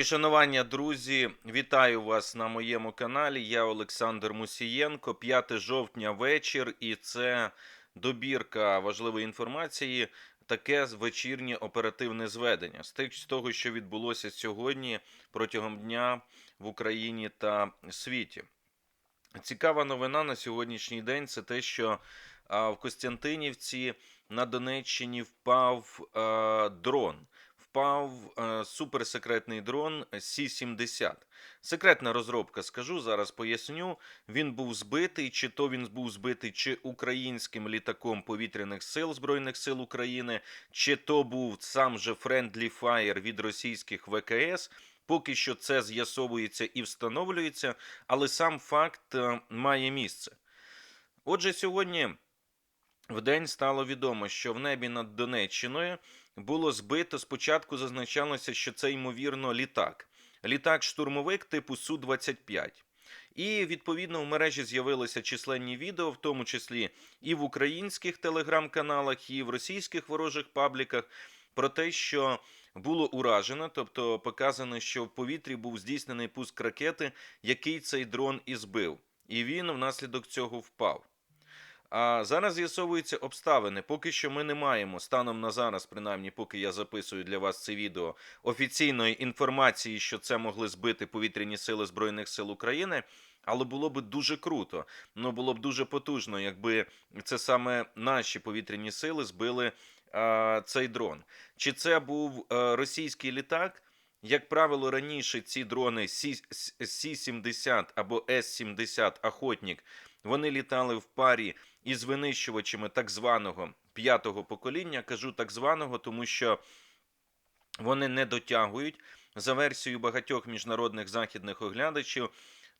І Шанування, друзі, вітаю вас на моєму каналі. Я Олександр Мусієнко. 5 жовтня вечір, і це добірка важливої інформації. Таке вечірнє оперативне зведення з того, що відбулося сьогодні протягом дня в Україні та світі. Цікава новина на сьогоднішній день це те, що в Костянтинівці на Донеччині впав дрон. Впав е, суперсекретний дрон Сі-70. Секретна розробка, скажу, зараз поясню. Він був збитий, чи то він був збитий чи українським літаком повітряних сил Збройних сил України, чи то був сам же Friendly Fire від російських ВКС. Поки що це з'ясовується і встановлюється, але сам факт е, має місце. Отже, сьогодні в день стало відомо, що в небі над Донеччиною було збито. Спочатку зазначалося, що це ймовірно літак. Літак-штурмовик типу Су-25. І відповідно в мережі з'явилися численні відео, в тому числі і в українських телеграм-каналах, і в російських ворожих пабліках, про те, що було уражено, тобто показано, що в повітрі був здійснений пуск ракети, який цей дрон і збив. І він внаслідок цього впав. А зараз з'ясовуються обставини. Поки що ми не маємо станом на зараз, принаймні, поки я записую для вас це відео, офіційної інформації, що це могли збити повітряні сили Збройних сил України. Але було б дуже круто, ну було б дуже потужно, якби це саме наші повітряні сили збили а, цей дрон. Чи це був а, російський літак? Як правило, раніше ці дрони Сі- Сі-70 або С-70 Охотник, вони літали в парі із винищувачами так званого п'ятого покоління. Кажу так званого, тому що вони не дотягують за версією багатьох міжнародних західних оглядачів,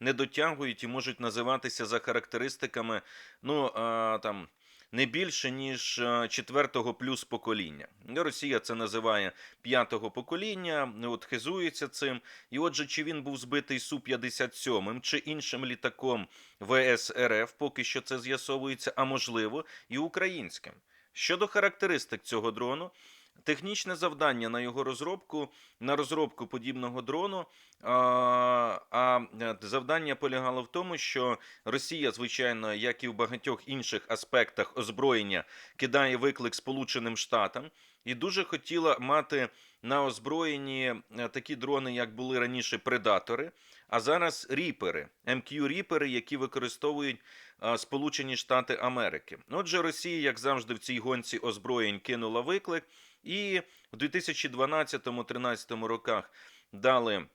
не дотягують і можуть називатися за характеристиками, ну а, там. Не більше ніж е, четвертого плюс покоління. Росія це називає п'ятого покоління, от хизується цим. І отже, чи він був збитий су 57 чи іншим літаком ВС РФ, поки що це з'ясовується, а можливо, і українським. Щодо характеристик цього дрону, технічне завдання на його розробку, на розробку подібного дрону. А, е, завдання полягало в тому, що Росія, звичайно, як і в багатьох інших аспектах озброєння, кидає виклик Сполученим Штатам і дуже хотіла мати на озброєнні е, такі дрони, як були раніше предатори, а зараз ріпери, МК ріпери, які використовують е, Сполучені Штати Америки. Отже, Росія, як завжди, в цій гонці озброєнь кинула виклик, і в 2012-13 роках дали.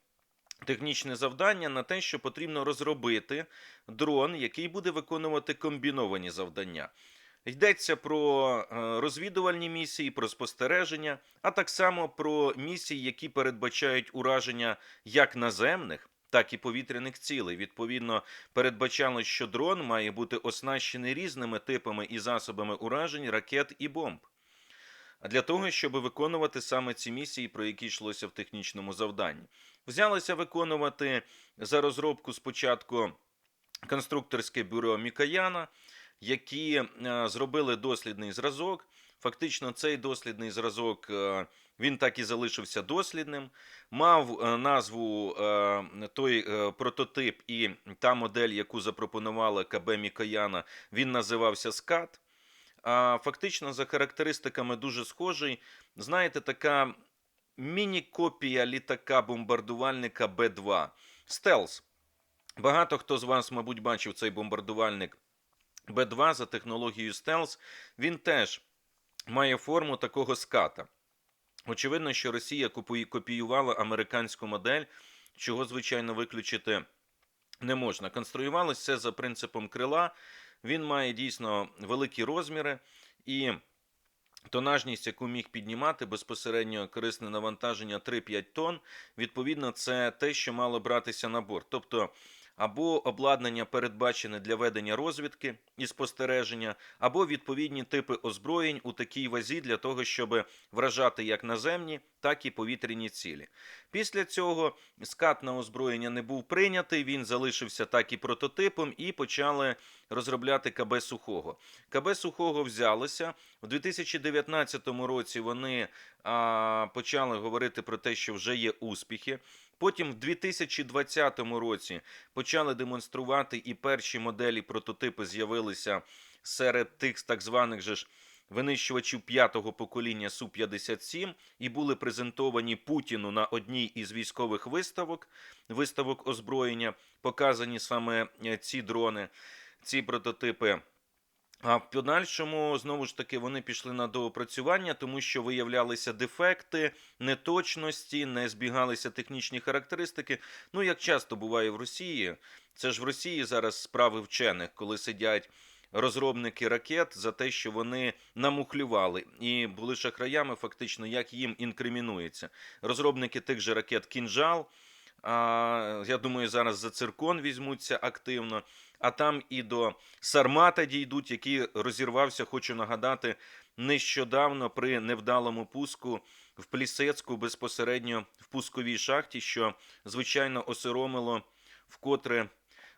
Технічне завдання на те, що потрібно розробити дрон, який буде виконувати комбіновані завдання. Йдеться про е, розвідувальні місії, про спостереження, а так само про місії, які передбачають ураження як наземних, так і повітряних цілей. Відповідно, передбачалось, що дрон має бути оснащений різними типами і засобами уражень, ракет і бомб. А для того, щоб виконувати саме ці місії, про які йшлося в технічному завданні, взялися виконувати за розробку спочатку конструкторське бюро Мікаяна, які е, зробили дослідний зразок. Фактично, цей дослідний зразок е, він так і залишився дослідним. Мав е, назву той прототип і та модель, яку запропонувала КБ Мікояна, він називався СКАТ. А фактично, за характеристиками дуже схожий. Знаєте, така міні-копія літака бомбардувальника Б-2. Стелс. Багато хто з вас, мабуть, бачив цей бомбардувальник Б-2 за технологією Стелс. Він теж має форму такого ската. Очевидно, що Росія копіювала американську модель, чого, звичайно, виключити не можна. Конструювалося це за принципом крила. Він має дійсно великі розміри і тонажність, яку міг піднімати безпосередньо корисне навантаження 3-5 тонн. Відповідно, це те, що мало братися на борт. Тобто або обладнання передбачене для ведення розвідки і спостереження, або відповідні типи озброєнь у такій вазі для того, щоб вражати як наземні, так і повітряні цілі. Після цього скат на озброєння не був прийнятий, він залишився так і прототипом, і почали розробляти КБ Сухого. КБ Сухого взялося у 2019 році. Вони а, почали говорити про те, що вже є успіхи. Потім в 2020 році почали демонструвати і перші моделі прототипи з'явилися серед тих так званих же ж винищувачів п'ятого покоління Су-57 і були презентовані Путіну на одній із військових виставок, виставок озброєння, показані саме е, ці дрони, ці прототипи. А в подальшому знову ж таки вони пішли на доопрацювання, тому що виявлялися дефекти, неточності, не збігалися технічні характеристики. Ну як часто буває в Росії, це ж в Росії зараз справи вчених, коли сидять розробники ракет за те, що вони намухлювали і були шахраями, фактично, як їм інкримінується. Розробники тих же ракет Кінжал. А, я думаю, зараз за циркон візьмуться активно. А там і до Сармата дійдуть, який розірвався, хочу нагадати, нещодавно при невдалому пуску в Плісецьку безпосередньо в пусковій шахті, що звичайно осоромило вкотре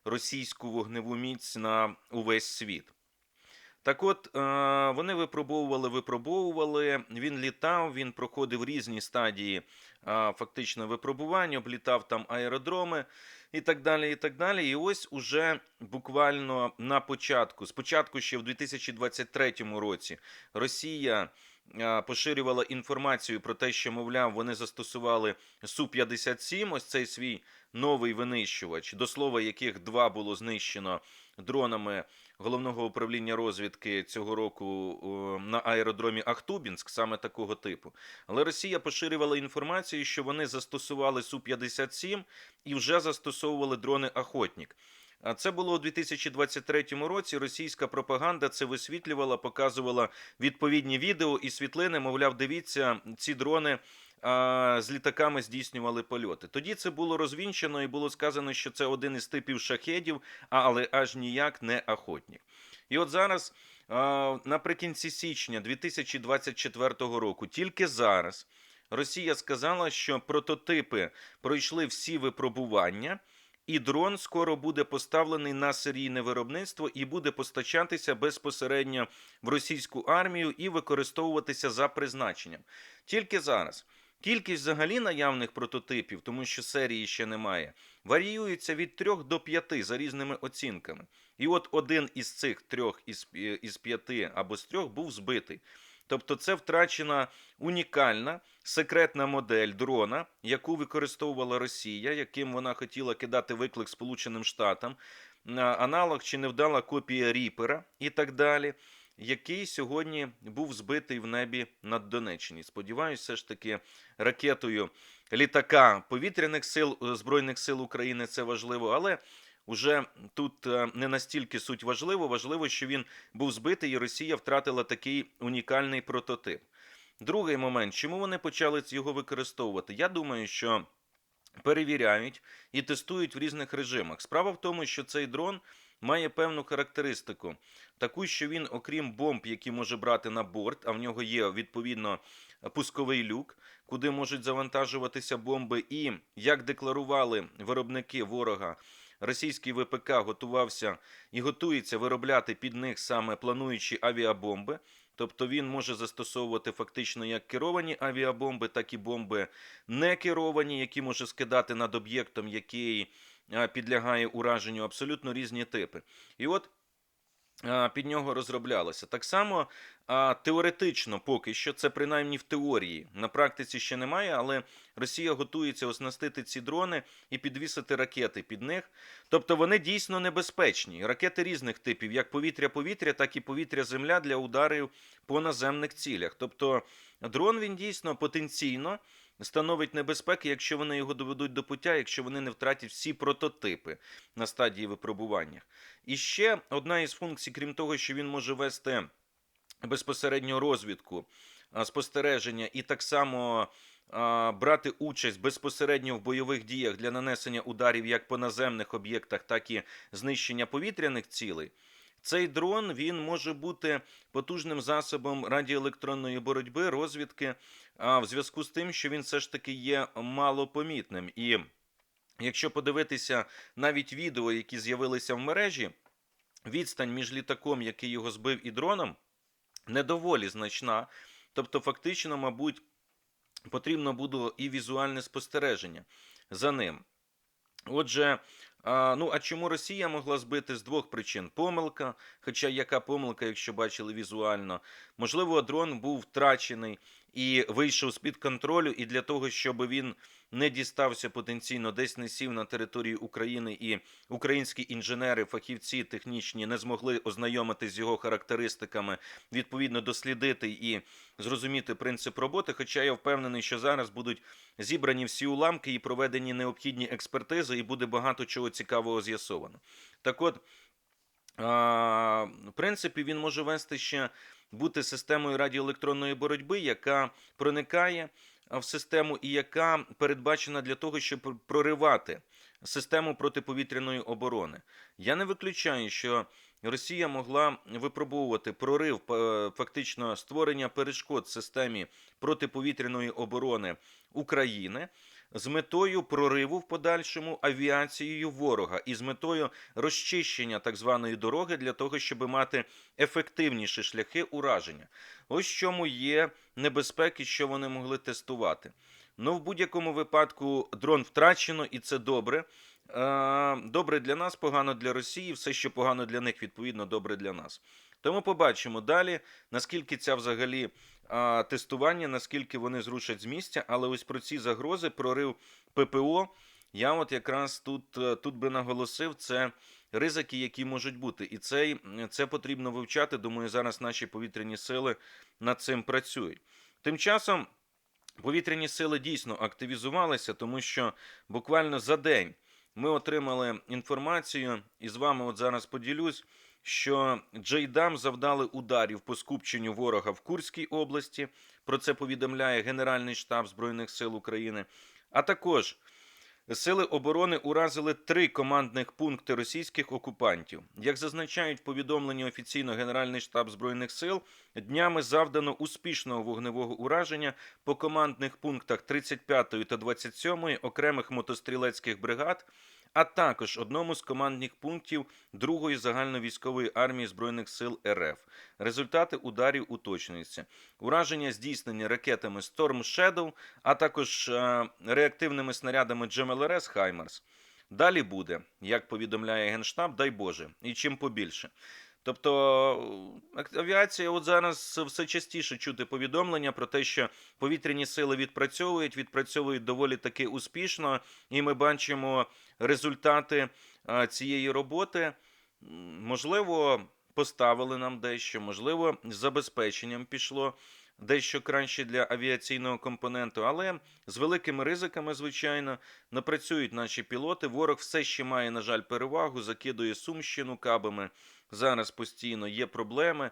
російську вогневу міць на увесь світ. Так от, е, вони випробовували, випробовували. Він літав, він проходив різні стадії е, фактично випробування, облітав там аеродроми і так далі. І так далі. І ось уже буквально на початку, спочатку ще в 2023 році, Росія е, поширювала інформацію про те, що, мовляв, вони застосували Су-57, ось цей свій новий винищувач, до слова, яких два було знищено дронами головного управління розвідки цього року на аеродромі Ахтубінськ, саме такого типу. Але Росія поширювала інформацію, що вони застосували Су-57 і вже застосовували дрони Охотник. А це було у 2023 році. Російська пропаганда це висвітлювала, показувала відповідні відео і світлини. Мовляв, дивіться, ці дрони а, з літаками здійснювали польоти. Тоді це було розвінчено і було сказано, що це один із типів шахедів, але аж ніяк не охотник. І от зараз, наприкінці січня 2024 року, тільки зараз Росія сказала, що прототипи пройшли всі випробування. І дрон скоро буде поставлений на серійне виробництво і буде постачатися безпосередньо в російську армію і використовуватися за призначенням. Тільки зараз кількість взагалі наявних прототипів, тому що серії ще немає, варіюється від 3 до 5 за різними оцінками. І от один із цих трьох із, із п'яти або з трьох був збитий. Тобто це втрачена унікальна секретна модель дрона, яку використовувала Росія, яким вона хотіла кидати виклик Сполученим Штатам, аналог чи невдала копія Ріпера і так далі, який сьогодні був збитий в небі над Донеччині. Сподіваюся, все ж таки ракетою літака повітряних сил Збройних сил України це важливо, але. Уже тут е, не настільки суть важливо, важливо, що він був збитий, і Росія втратила такий унікальний прототип. Другий момент, чому вони почали його використовувати? Я думаю, що перевіряють і тестують в різних режимах. Справа в тому, що цей дрон має певну характеристику, таку, що він, окрім бомб, які може брати на борт, а в нього є відповідно пусковий люк, куди можуть завантажуватися бомби, і як декларували виробники ворога. Російський ВПК готувався і готується виробляти під них саме плануючі авіабомби. Тобто він може застосовувати фактично як керовані авіабомби, так і бомби не керовані, які може скидати над об'єктом, який підлягає ураженню абсолютно різні типи. І от під нього розроблялося. Так само теоретично, поки що, це принаймні в теорії. На практиці ще немає, але Росія готується оснастити ці дрони і підвісити ракети під них. Тобто вони дійсно небезпечні. Ракети різних типів, як повітря-повітря, так і повітря-земля для ударів по наземних цілях. Тобто дрон він дійсно потенційно становить небезпеки, якщо вони його доведуть до пуття, якщо вони не втратять всі прототипи на стадії випробування. І ще одна із функцій, крім того, що він може вести безпосередньо розвідку, спостереження і так само. Брати участь безпосередньо в бойових діях для нанесення ударів як по наземних об'єктах, так і знищення повітряних цілей, Цей дрон він може бути потужним засобом радіоелектронної боротьби, розвідки, а в зв'язку з тим, що він все ж таки є малопомітним. І якщо подивитися навіть відео, які з'явилися в мережі, відстань між літаком, який його збив, і дроном не доволі значна. Тобто, фактично, мабуть, потрібно буде і візуальне спостереження за ним. Отже, а, ну а чому Росія могла збити з двох причин? Помилка, хоча яка помилка, якщо бачили візуально, можливо, дрон був втрачений і вийшов з-під контролю, і для того, щоб він не дістався потенційно, десь не сів на території України, і українські інженери, фахівці технічні не змогли ознайомитись з його характеристиками, відповідно дослідити і зрозуміти принцип роботи. Хоча я впевнений, що зараз будуть зібрані всі уламки і проведені необхідні експертизи, і буде багато чого цікавого з'ясовано. Так от, в принципі, він може вести ще бути системою радіоелектронної боротьби, яка проникає в систему і яка передбачена для того, щоб проривати систему протиповітряної оборони. Я не виключаю, що Росія могла випробовувати прорив, фактично створення перешкод системі протиповітряної оборони України з метою прориву в подальшому авіацією ворога і з метою розчищення так званої дороги для того, щоб мати ефективніші шляхи ураження. Ось чому є небезпеки, що вони могли тестувати. Ну, в будь-якому випадку дрон втрачено, і це добре. Добре для нас, погано для Росії. Все, що погано для них, відповідно, добре для нас. Тому побачимо далі, наскільки ця взагалі тестування, наскільки вони зрушать з місця. Але ось про ці загрози, прорив ППО, я от якраз тут, е, тут би наголосив, це ризики, які можуть бути. І це, це потрібно вивчати. Думаю, зараз наші повітряні сили над цим працюють. Тим часом повітряні сили дійсно активізувалися, тому що буквально за день ми отримали інформацію, і з вами от зараз поділюсь, що Джейдам завдали ударів по скупченню ворога в Курській області. Про це повідомляє Генеральний штаб Збройних сил України. А також Сили оборони уразили три командних пункти російських окупантів. Як зазначають повідомлені офіційно Генеральний штаб збройних сил, днями завдано успішного вогневого ураження по командних пунктах 35 та 27 окремих мотострілецьких бригад, а також одному з командних пунктів 2-ї загальновійськової армії збройних сил РФ. Результати ударів уточнюються. Ураження здійснені ракетами Storm Shadow, а також е, реактивними снарядами GMLRS Хаймарс. Далі буде, як повідомляє Генштаб, дай Боже, і чим побільше. Тобто е, авіація, от зараз все частіше чути повідомлення про те, що повітряні сили відпрацьовують, відпрацьовують доволі таки успішно, і ми бачимо результати е, цієї роботи. Можливо, поставили нам дещо, можливо, з забезпеченням пішло дещо краще для авіаційного компоненту, але з великими ризиками, звичайно, напрацюють наші пілоти. Ворог все ще має, на жаль, перевагу, закидує Сумщину кабами. Зараз постійно є проблеми.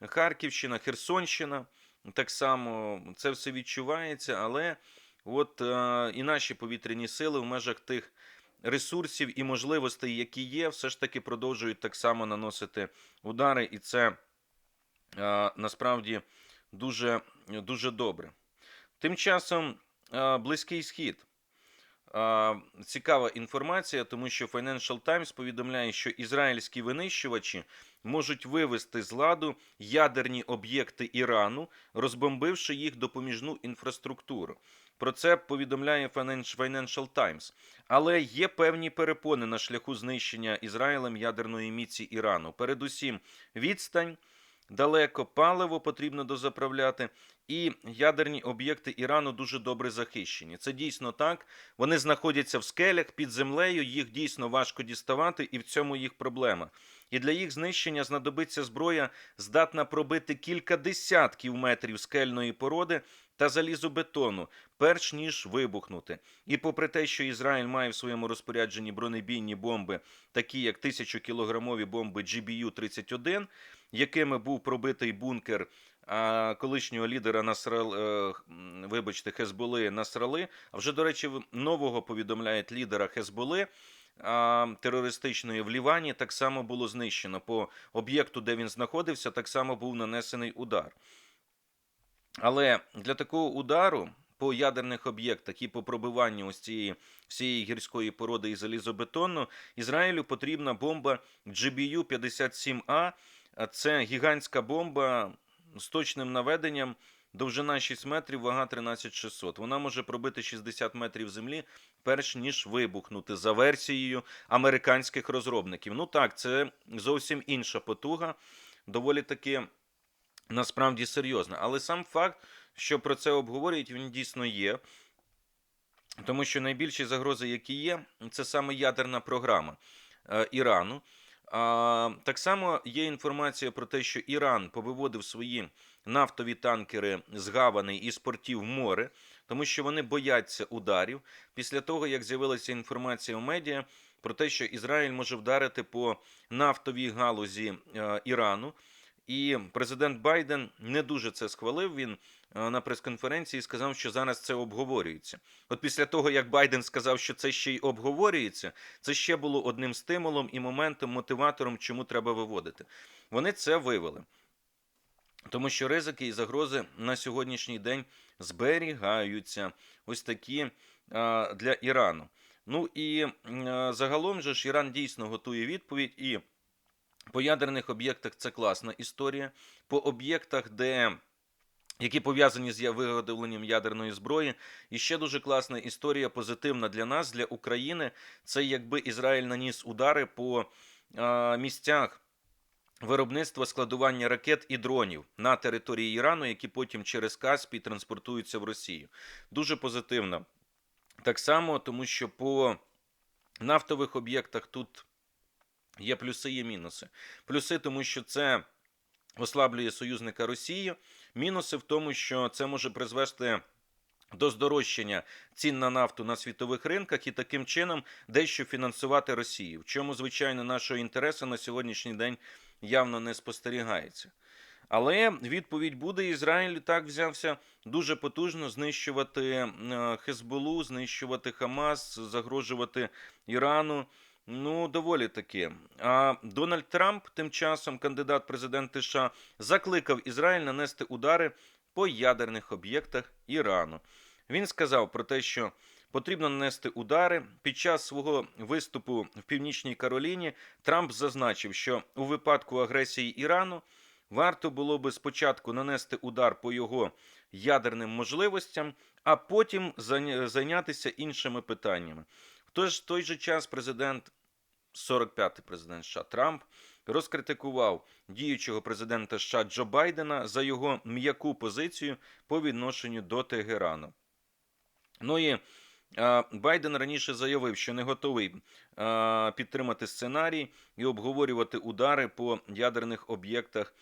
Харківщина, Херсонщина. Так само це все відчувається, але от е, і наші повітряні сили в межах тих ресурсів і можливостей, які є, все ж таки продовжують так само наносити удари, і це е, насправді дуже, дуже добре. Тим часом е, Близький Схід. Е, Цікава інформація, тому що Financial Times повідомляє, що ізраїльські винищувачі можуть вивести з ладу ядерні об'єкти Ірану, розбомбивши їх допоміжну інфраструктуру. Про це повідомляє Financial Financial Times. Але є певні перепони на шляху знищення Ізраїлем ядерної міці Ірану. Передусім, відстань. Далеко паливо потрібно дозаправляти, і ядерні об'єкти Ірану дуже добре захищені. Це дійсно так. Вони знаходяться в скелях під землею, їх дійсно важко діставати, і в цьому їх проблема. І для їх знищення знадобиться зброя, здатна пробити кілька десятків метрів скельної породи та залізобетону, перш ніж вибухнути. І попри те, що Ізраїль має в своєму розпорядженні бронебійні бомби, такі як 1000-кілограмові бомби GBU-31, якими був пробитий бункер колишнього лідера Насрал, е, вибачте, Хезболи Насрали. А вже, до речі, нового повідомляють лідера Хезболи. терористичної в Лівані так само було знищено. По об'єкту, де він знаходився, так само був нанесений удар. Але для такого удару по ядерних об'єктах і по пробиванню ось цієї всієї гірської породи і залізобетону Ізраїлю потрібна бомба GBU-57А. Це гігантська бомба з точним наведенням. Довжина 6 метрів, вага 13600. Вона може пробити 60 метрів землі, перш ніж вибухнути за версією американських розробників. Ну так, це зовсім інша потуга, доволі таки насправді серйозна. Але сам факт, що про це обговорюють, він дійсно є. Тому що найбільші загрози, які є, це саме ядерна програма е, Ірану. А, так само є інформація про те, що Іран повиводив свої нафтові танкери з гавани і з портів море, тому що вони бояться ударів. Після того, як з'явилася інформація в медіа про те, що Ізраїль може вдарити по нафтовій галузі е, Ірану. І президент Байден не дуже це схвалив. Він е, на прес-конференції сказав, що зараз це обговорюється. От після того, як Байден сказав, що це ще й обговорюється, це ще було одним стимулом і моментом, мотиватором, чому треба виводити. Вони це вивели. Тому що ризики і загрози на сьогоднішній день зберігаються ось такі а, для Ірану. Ну і а, загалом же ж Іран дійсно готує відповідь і. По ядерних об'єктах це класна історія. По об'єктах, де які пов'язані з виготовленням ядерної зброї, і ще дуже класна історія, позитивна для нас, для України. Це якби Ізраїль наніс удари по а, місцях. Виробництва складування ракет і дронів на території Ірану, які потім через Каспій транспортуються в Росію. Дуже позитивно. Так само, тому що по нафтових об'єктах тут Є плюси, є мінуси. Плюси, тому що це ослаблює союзника Росії. Мінуси в тому, що це може призвести до здорожчання цін на нафту на світових ринках і таким чином дещо фінансувати Росію. В чому, звичайно, нашого інтересу на сьогоднішній день явно не спостерігається. Але відповідь буде: Ізраїль так взявся дуже потужно знищувати Хезболу, знищувати Хамас, загрожувати Ірану. Ну, доволі таки. А Дональд Трамп, тим часом, кандидат в президенти США, закликав Ізраїль нанести удари по ядерних об'єктах Ірану. Він сказав про те, що потрібно нанести удари. Під час свого виступу в Північній Кароліні Трамп зазначив, що у випадку агресії Ірану варто було би спочатку нанести удар по його ядерним можливостям, а потім зайнятися іншими питаннями. Тож в той же час президент, 45-й президент США Трамп, розкритикував діючого президента США Джо Байдена за його м'яку позицію по відношенню до Тегерану. Ну і Байден раніше заявив, що не готовий підтримати сценарій і обговорювати удари по ядерних об'єктах.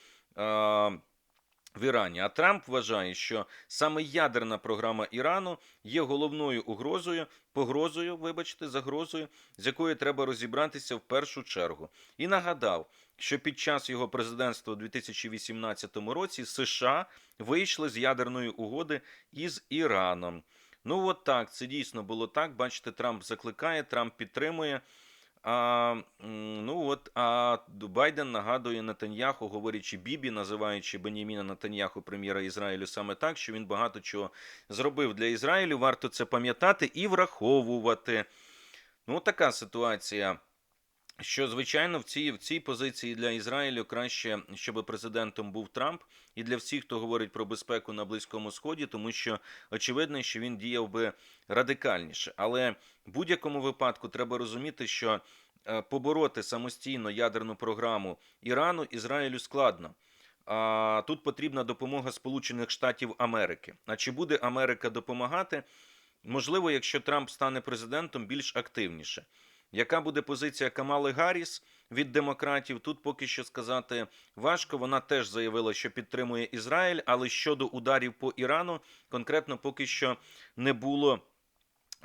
В Ірані. А Трамп вважає, що саме ядерна програма Ірану є головною угрозою, погрозою, вибачте, загрозою, з якою треба розібратися в першу чергу. І нагадав, що під час його президентства у 2018 році США вийшли з ядерної угоди із Іраном. Ну от так, це дійсно було так. Бачите, Трамп закликає, Трамп підтримує. А, Ну от а Байден нагадує Нетаньяху, говорячи Бібі, називаючи Беніміна Натаньяху прем'єра Ізраїлю, саме так, що він багато чого зробив для Ізраїлю. Варто це пам'ятати і враховувати. Ну, така ситуація. Що, звичайно, в цій в цій позиції для Ізраїлю краще, щоб президентом був Трамп, і для всіх, хто говорить про безпеку на Близькому Сході, тому що очевидно, що він діяв би радикальніше. Але в будь-якому випадку треба розуміти, що е, побороти самостійно ядерну програму Ірану Ізраїлю складно. А тут потрібна допомога Сполучених Штатів Америки. А чи буде Америка допомагати? Можливо, якщо Трамп стане президентом більш активніше. Яка буде позиція Камали Гарріс від демократів? Тут поки що сказати важко. Вона теж заявила, що підтримує Ізраїль, але щодо ударів по Ірану конкретно поки що не було.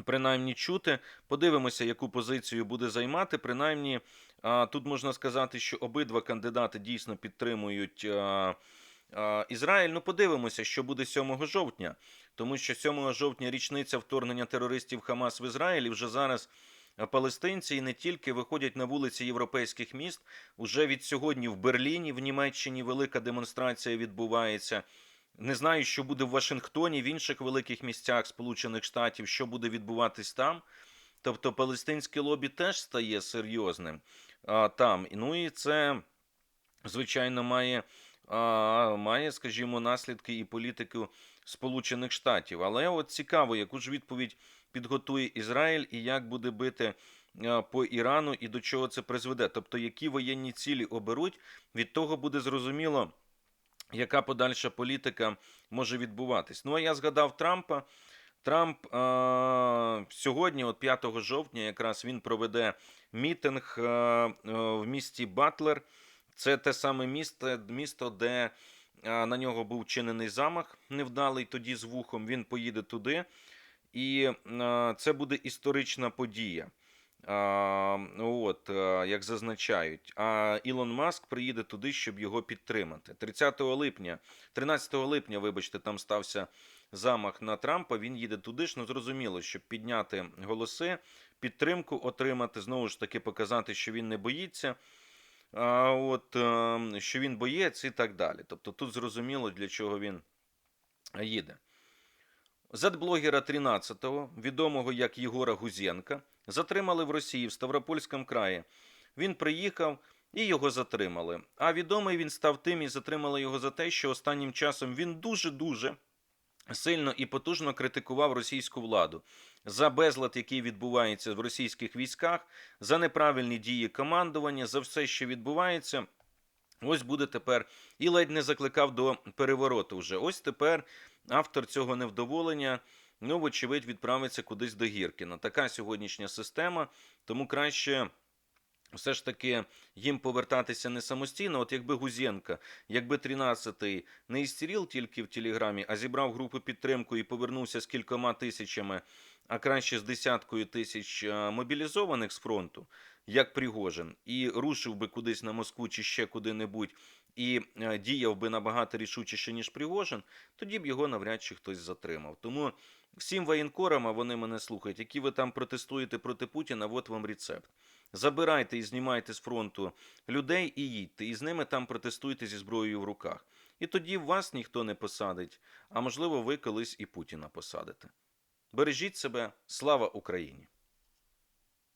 Принаймні чути, подивимося, яку позицію буде займати. Принаймні, тут можна сказати, що обидва кандидати дійсно підтримують Ізраїль. Ну, подивимося, що буде 7 жовтня, тому що 7 жовтня річниця вторгнення терористів Хамас в Ізраїль і вже зараз е, палестинці і не тільки виходять на вулиці європейських міст. Уже від сьогодні в Берліні, в Німеччині велика демонстрація відбувається. Не знаю, що буде в Вашингтоні, в інших великих місцях Сполучених Штатів, що буде відбуватись там. Тобто палестинське лобі теж стає серйозним а, там. Ну і це, звичайно, має, а, має, скажімо, наслідки і політику Сполучених Штатів. Але от цікаво, яку ж відповідь підготує Ізраїль і як буде бити по Ірану і до чого це призведе. Тобто, які воєнні цілі оберуть, від того буде зрозуміло, яка подальша політика може відбуватись. Ну а я згадав Трампа. Трамп е, сьогодні, от 5 жовтня, якраз він проведе мітинг е, е, в місті Батлер. Це те саме місто, місто де е, на нього був чинений замах невдалий тоді з вухом. Він поїде туди, і е, це буде історична подія. От, е, як зазначають, а Ілон Маск приїде туди, щоб його підтримати. 30 липня, 13 липня, вибачте, там стався замах на Трампа. Він їде туди ж. Ну зрозуміло, щоб підняти голоси, підтримку отримати, знову ж таки показати, що він не боїться. А, от, е, що він боєць і так далі. Тобто тут зрозуміло, для чого він їде. Зетблогера 13-го, відомого як Єгора Гузєнка, затримали в Росії в Ставропольському краї. Він приїхав і його затримали. А відомий він став тим і затримали його за те, що останнім часом він дуже-дуже сильно і потужно критикував російську владу за безлад, який відбувається в російських військах, за неправильні дії командування, за все, що відбувається. Ось буде тепер і ледь не закликав до перевороту. Вже ось тепер автор цього невдоволення, ну, вочевидь, відправиться кудись до Гіркіна. Така сьогоднішня система, тому краще. Все ж таки їм повертатися не самостійно. От якби Гузєнка, якби 13-й не істеріл тільки в Телеграмі, а зібрав групу підтримку і повернувся з кількома тисячами, а краще з десяткою тисяч е, мобілізованих з фронту, як Пригожин, і рушив би кудись на Москву чи ще куди-небудь, і е, діяв би набагато рішучіше, ніж Пригожин, тоді б його навряд чи хтось затримав. Тому всім воєнкорам, а вони мене слухають, які ви там протестуєте проти Путіна, от вам рецепт. Забирайте і знімайте з фронту людей і їдьте, і з ними там протестуйте зі зброєю в руках. І тоді вас ніхто не посадить, а можливо, ви колись і Путіна посадите. Бережіть себе, слава Україні!